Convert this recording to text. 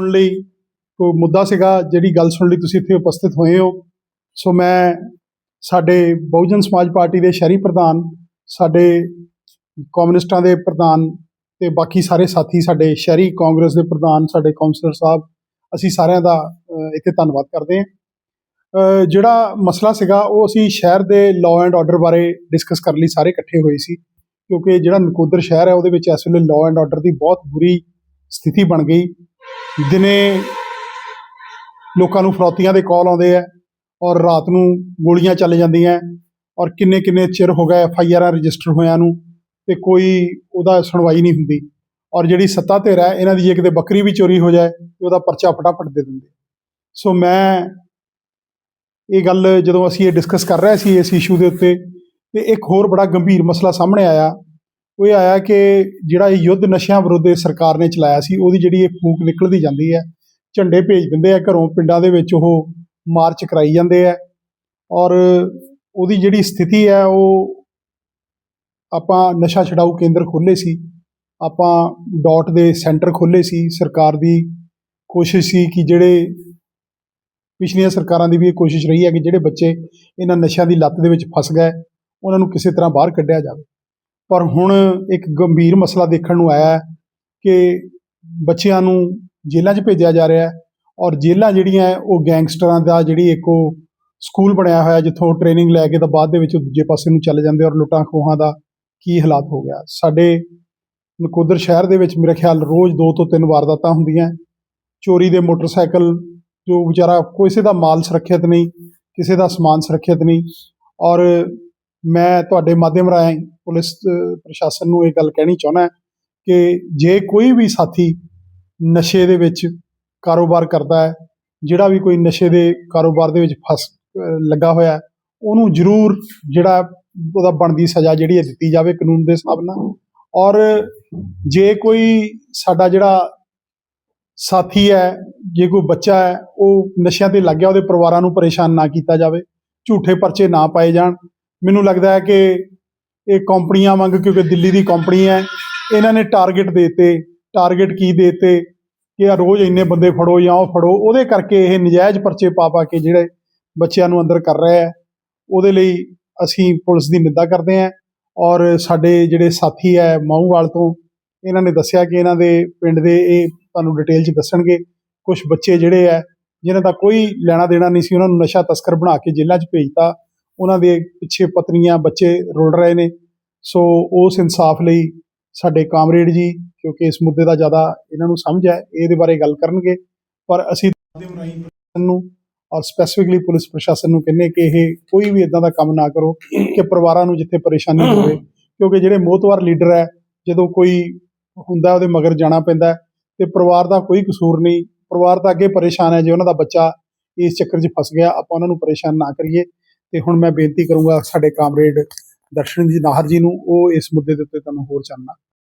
ਸੁਣਨ ਲਈ ਕੋਈ ਮੁੱਦਾ ਸੀਗਾ, ਜਿਹੜੀ ਗੱਲ ਸੁਣਨ ਲਈ ਤੁਸੀਂ ਇੱਥੇ ਉਪਸਥਿਤ ਹੋਏ ਹੋ। ਸੋ ਮੈਂ ਸਾਡੇ ਬਹੁਜਨ ਸਮਾਜ ਪਾਰਟੀ ਦੇ ਸ਼ਹਿਰੀ ਪ੍ਰਧਾਨ, ਸਾਡੇ ਕਮਿਊਨਿਸਟਾਂ ਦੇ ਪ੍ਰਧਾਨ ਤੇ ਬਾਕੀ ਸਾਰੇ ਸਾਥੀ, ਸਾਡੇ ਸ਼ਹਿਰੀ ਕਾਂਗਰਸ ਦੇ ਪ੍ਰਧਾਨ, ਸਾਡੇ ਕਾਉਂਸਲਰ ਸਾਹਿਬ, ਅਸੀਂ ਸਾਰਿਆਂ ਦਾ ਇੱਥੇ ਧੰਨਵਾਦ ਕਰਦੇ ਹਾਂ। ਜਿਹੜਾ ਮਸਲਾ ਸੀਗਾ, ਉਹ ਅਸੀਂ ਸ਼ਹਿਰ ਦੇ ਲਾਅ ਐਂਡ ਆਰਡਰ ਬਾਰੇ ਡਿਸਕਸ ਕਰਨ ਲਈ ਸਾਰੇ ਇਕੱਠੇ ਹੋਏ ਸੀ, ਕਿਉਂਕਿ ਜਿਹੜਾ ਨਕੋਦਰ ਸ਼ਹਿਰ ਹੈ, ਉਹਦੇ ਵਿੱਚ ਇਸ ਵੇਲੇ ਲਾਅ ਐਂਡ ਆਰਡਰ ਦੀ ਬਹੁਤ ਬੁਰੀ ਸਥਿਤੀ ਬਣ ਗਈ। ਦਿਨੇ ਲੋਕਾਂ ਨੂੰ ਫਰੌਤੀਆਂ ਦੇ ਕਾਲ ਆਉਂਦੇ ਆ ਔਰ ਰਾਤ ਨੂੰ ਗੋਲੀਆਂ ਚੱਲ ਜਾਂਦੀਆਂ ਔਰ ਕਿੰਨੇ ਕਿੰਨੇ ਚਿਰ ਹੋ ਗਿਆ ਐਫ ਆਈ ਆਰਾਂ ਰਜਿਸਟਰ ਹੋਇਆਂ ਨੂੰ ਤੇ ਕੋਈ ਉਹਦਾ ਸੁਣਵਾਈ ਨਹੀਂ ਹੁੰਦੀ ਔਰ ਜਿਹੜੀ ਸੱਤਾ ਧਿਰ ਹੈ ਇਹਨਾਂ ਦੀ ਜੇ ਕਿਤੇ ਬੱਕਰੀ ਵੀ ਚੋਰੀ ਹੋ ਜਾਏ ਤੇ ਉਹਦਾ ਪਰਚਾ ਫਟਾਫਟ ਦੇ ਦਿੰਦੇ ਸੋ ਮੈਂ ਇਹ ਗੱਲ ਜਦੋਂ ਅਸੀਂ ਇਹ ਡਿਸਕਸ ਕਰ ਰਹੇ ਸੀ ਇਸ ਇਸ਼ੂ ਦੇ ਉੱਤੇ ਤੇ ਇੱਕ ਹੋਰ ਬੜਾ ਗੰਭੀਰ ਮਸਲਾ ਸਾਹਮਣੇ ਆਇਆ ਉਹ ਇਹ ਆਇਆ ਕਿ ਜਿਹੜਾ ਇਹ ਯੁੱਧ ਨਸ਼ਿਆਂ ਵਿਰੁੱਧ ਸਰਕਾਰ ਨੇ ਚਲਾਇਆ ਸੀ, ਉਹਦੀ ਜਿਹੜੀ ਇਹ ਫੂਕ ਨਿਕਲਦੀ ਜਾਂਦੀ ਹੈ, ਝੰਡੇ ਭੇਜ ਦਿੰਦੇ ਆ ਘਰੋਂ, ਪਿੰਡਾਂ ਦੇ ਵਿੱਚ ਉਹ ਮਾਰਚ ਕਰਾਈ ਜਾਂਦੇ ਆ ਔਰ ਉਹਦੀ ਜਿਹੜੀ ਸਥਿਤੀ ਹੈ, ਉਹ ਆਪਾਂ ਨਸ਼ਾ ਛਡਾਊ ਕੇਂਦਰ ਖੋਲ੍ਹੇ ਸੀ, ਆਪਾਂ ਡਾਟ ਦੇ ਸੈਂਟਰ ਖੋਲ੍ਹੇ ਸੀ, ਸਰਕਾਰ ਦੀ ਕੋਸ਼ਿਸ਼ ਸੀ ਕਿ ਜਿਹੜੇ ਪਿਛਲੀਆਂ ਸਰਕਾਰਾਂ ਦੀ ਵੀ ਇਹ ਕੋਸ਼ਿਸ਼ ਰਹੀ ਹੈ ਕਿ ਜਿਹੜੇ ਬੱਚੇ ਇਹਨਾਂ ਨਸ਼ਿਆਂ ਦੀ ਲੱਤ ਦੇ ਵਿੱਚ ਫਸ ਗਏ, ਉਹਨਾਂ ਨੂੰ ਕਿਸੇ ਤਰ੍ਹਾਂ ਬਾਹਰ ਕੱਢਿਆ ਜਾਵੇ। ਪਰ ਹੁਣ ਇੱਕ ਗੰਭੀਰ ਮਸਲਾ ਦੇਖਣ ਨੂੰ ਆਇਆ ਹੈ ਕਿ ਬੱਚਿਆਂ ਨੂੰ ਜੇਲ੍ਹਾਂ 'ਚ ਭੇਜਿਆ ਜਾ ਰਿਹਾ ਹੈ ਔਰ ਜੇਲ੍ਹਾਂ ਜਿਹੜੀਆਂ ਉਹ ਗੈਂਗਸਟਰਾਂ ਦਾ ਜਿਹੜੀ ਇੱਕ ਉਹ ਸਕੂਲ ਬਣਿਆ ਹੋਇਆ ਜਿੱਥੋਂ ਟ੍ਰੇਨਿੰਗ ਲੈ ਕੇ ਤਾਂ ਬਾਅਦ ਦੇ ਵਿੱਚ ਦੂਜੇ ਪਾਸੇ ਨੂੰ ਚੱਲ ਜਾਂਦੇ ਔਰ ਲੁੱਟਾਂ ਖੋਹਾਂ ਦਾ ਕੀ ਹਾਲਾਤ ਹੋ ਗਿਆ। ਸਾਡੇ ਨਕੋਦਰ ਸ਼ਹਿਰ ਦੇ ਵਿੱਚ ਮੇਰੇ ਖਿਆਲ ਰੋਜ਼ ਦੋ ਤੋਂ ਤਿੰਨ ਵਾਰਦਾਤਾਂ ਹੁੰਦੀਆਂ ਚੋਰੀ ਦੇ ਮੋਟਰਸਾਈਕਲ ਜੋ ਵਿਚਾਰਾ ਕਿਸੇ ਦਾ ਮਾਲ ਸੁਰੱਖਿਅਤ ਨਹੀਂ, ਕਿਸੇ ਦਾ ਸਮਾਨ ਸੁਰੱਖਿਅਤ ਨਹੀਂ ਔਰ ਮੈਂ ਤੁਹਾਡੇ ਮਾਧਿਅਮ ਰਾਹੀਂ ਪੁਲਿਸ ਪ੍ਰਸ਼ਾਸਨ ਨੂੰ ਇਹ ਗੱਲ ਕਹਿਣੀ ਚਾਹੁੰਦਾ ਕਿ ਜੇ ਕੋਈ ਵੀ ਸਾਥੀ ਨਸ਼ੇ ਦੇ ਵਿੱਚ ਕਾਰੋਬਾਰ ਕਰਦਾ ਹੈ, ਜਿਹੜਾ ਵੀ ਕੋਈ ਨਸ਼ੇ ਦੇ ਕਾਰੋਬਾਰ ਦੇ ਵਿੱਚ ਫਸ ਲੱਗਾ ਹੋਇਆ ਉਹਨੂੰ ਜ਼ਰੂਰ ਜਿਹੜਾ ਉਹਦਾ ਬਣਦੀ ਸਜ਼ਾ ਜਿਹੜੀ ਹੈ ਦਿੱਤੀ ਜਾਵੇ ਕਾਨੂੰਨ ਦੇ ਹਿਸਾਬ ਨਾਲ। ਔਰ ਜੇ ਕੋਈ ਸਾਡਾ ਜਿਹੜਾ ਸਾਥੀ ਹੈ, ਜੇ ਕੋਈ ਬੱਚਾ ਹੈ, ਉਹ ਨਸ਼ਿਆਂ ਤੇ ਲੱਗ ਗਿਆ ਉਹਦੇ ਪਰਿਵਾਰਾਂ ਨੂੰ ਪਰੇਸ਼ਾਨ ਨਾ ਕੀਤਾ ਜਾਵੇ, ਝੂਠੇ ਪਰਚੇ ਨਾ ਪਾਏ ਜਾਣ, ਮੈਨੂੰ ਲੱਗਦਾ ਹੈ ਕਿ ਇਹ ਕੰਪਨੀਆਂ ਵਾਂਗ, ਕਿਉਂਕਿ ਦਿੱਲੀ ਦੀ ਕੰਪਨੀ ਹੈ, ਇਹਨਾਂ ਨੇ ਟਾਰਗੇਟ ਦੇਤੇ। ਟਾਰਗੇਟ ਕੀ ਦੇਤੇ? ਕਿ ਆ ਰੋਜ਼ ਇੰਨੇ ਬੰਦੇ ਫੜੋ ਜਾਂ ਉਹ ਫੜੋ, ਉਹਦੇ ਕਰਕੇ ਇਹ ਨਜਾਇਜ਼ ਪਰਚੇ ਪਾ ਪਾ ਕੇ ਜਿਹੜੇ ਬੱਚਿਆਂ ਨੂੰ ਅੰਦਰ ਕਰ ਰਿਹਾ ਆ ਉਹਦੇ ਲਈ ਅਸੀਂ ਪੁਲਿਸ ਦੀ ਨਿੰਦਾ ਕਰਦੇ ਹਾਂ ਔਰ ਸਾਡੇ ਜਿਹੜੇ ਸਾਥੀ ਹੈ ਮਾਹੂਵਾਲ ਤੋਂ, ਇਹਨਾਂ ਨੇ ਦੱਸਿਆ ਕਿ ਇਹਨਾਂ ਦੇ ਪਿੰਡ ਦੇ ਇਹ ਤੁਹਾਨੂੰ ਡਿਟੇਲ 'ਚ ਦੱਸਣਗੇ। ਕੁਝ ਬੱਚੇ ਜਿਹੜੇ ਹੈ, ਜਿਨ੍ਹਾਂ ਦਾ ਕੋਈ ਲੈਣਾ ਦੇਣਾ ਨਹੀਂ ਸੀ, ਉਹਨਾਂ ਨੂੰ ਨਸ਼ਾ ਤਸਕਰ ਬਣਾ ਕੇ ਜੇਲ੍ਹਾਂ 'ਚ ਭੇਜਤਾ। ਉਹਨਾਂ ਦੇ ਪਿੱਛੇ ਪਤਨੀਆਂ, ਬੱਚੇ ਰੁਲ ਰਹੇ ਨੇ। ਸੋ ਉਸ ਇਨਸਾਫ ਲਈ ਸਾਡੇ ਕਾਮਰੇਡ ਜੀ, ਕਿਉਂਕਿ ਇਸ ਮੁੱਦੇ ਦਾ ਜ਼ਿਆਦਾ ਇਹਨਾਂ ਨੂੰ ਸਮਝ ਹੈ, ਇਹਦੇ ਬਾਰੇ ਗੱਲ ਕਰਨਗੇ। ਪਰ ਅਸੀਂ ਮਾਧਿਅਮ ਰਾਹੀਂ ਪ੍ਰਸ਼ਾਸਨ ਨੂੰ ਔਰ ਸਪੈਸੀਫਿਕਲੀ ਪੁਲਿਸ ਪ੍ਰਸ਼ਾਸਨ ਨੂੰ ਕਹਿੰਨੇ ਕਿ ਇਹ ਕੋਈ ਵੀ ਇਦਾਂ ਦਾ ਕੰਮ ਨਾ ਕਰੋ ਕਿ ਪਰਿਵਾਰਾਂ ਨੂੰ ਜਿੱਥੇ ਪਰੇਸ਼ਾਨੀ ਹੋਵੇ। ਕਿਉਂਕਿ ਜਿਹੜੇ ਮੋਤਵਾਰ ਲੀਡਰ ਹੈ, ਜਦੋਂ ਕੋਈ ਹੁੰਦਾ ਉਹਦੇ ਮਗਰ ਜਾਣਾ ਪੈਂਦਾ ਤੇ ਪਰਿਵਾਰ ਦਾ ਕੋਈ ਕਸੂਰ ਨਹੀਂ। ਪਰਿਵਾਰ ਤਾਂ ਅੱਗੇ ਪਰੇਸ਼ਾਨ ਹੈ, ਜੇ ਉਹਨਾਂ ਦਾ ਬੱਚਾ ਇਸ ਚੱਕਰ 'ਚ ਫਸ ਗਿਆ, ਆਪਾਂ ਉਹਨਾਂ ਨੂੰ ਪਰੇਸ਼ਾਨ ਨਾ ਕਰੀਏ। ਤੇ ਹੁਣ ਮੈਂ ਬੇਨਤੀ ਕਰੂੰਗਾ ਸਾਡੇ ਕਾਮਰੇਡ ਦਰਸ਼ਨ ਜੀ ਨਾਹਰ ਜੀ ਨੂੰ ਉਹ ਇਸ ਮੁੱਦੇ ਦੇ ਉੱਤੇ ਤੁਹਾਨੂੰ ਹੋਰ ਚਾਨਣਾ